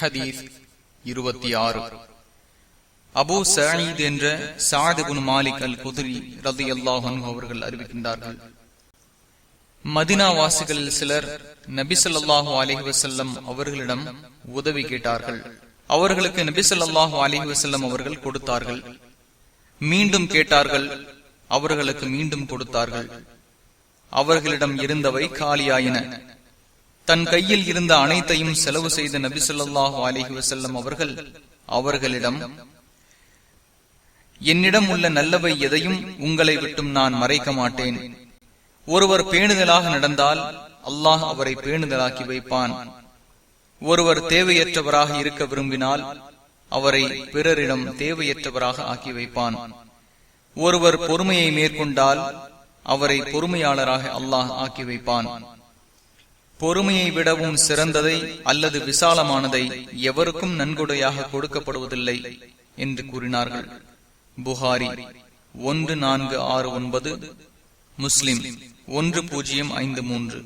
ஹதீஸ் இருபத்தி ஆறு. அபு சயீத் என்ற சாதுகுன் மாலிக் அல் குதிரி ரதி அல்லாஹன் அவர்கள் அறிவிக்கின்றார்கள். மதினா வாசிகளில் சிலர் நபிசல்லாஹு அலஹி வசல்லம் அவர்களிடம் உதவி கேட்டார்கள். அவர்களுக்கு நபிசல்லாஹு அலஹி வசல்லம் அவர்கள் கொடுத்தார்கள். மீண்டும் கேட்டார்கள். அவர்களுக்கு மீண்டும் கொடுத்தார்கள். அவர்களிடம் இருந்தவை காலியாயின. தன் கையில் இருந்த அனைத்தையும் செலவு செய்த நபி சொல்லாஹு அலிஹி வசல்லம் அவர்கள் அவர்களிடம் என்னிடம் உள்ள நல்லவை எதையும் உங்களை விட்டும் நான் மறைக்க மாட்டேன். ஒருவர் பேணுதலாக நடந்தால் அல்லாஹ் அவரை பேணுதலாக்கி வைப்பான். ஒருவர் தேவையற்றவராக இருக்க விரும்பினால் அவரை பிறரிடம் தேவையற்றவராக ஆக்கி வைப்பான். ஒருவர் பொறுமையை மேற்கொண்டால் அவரை பொறுமையாளராக அல்லாஹ் ஆக்கி வைப்பான். பொறுமையை விடவும் சிறந்ததை அல்லது விசாலமானதை எவருக்கும் நன்கொடையாக கொடுக்கப்படுவதில்லை என்று கூறினார்கள். புகாரி ஒன்று நான்கு ஆறு ஒன்பது முஸ்லிம் ஒன்று பூஜ்ஜியம் ஐந்து மூன்று.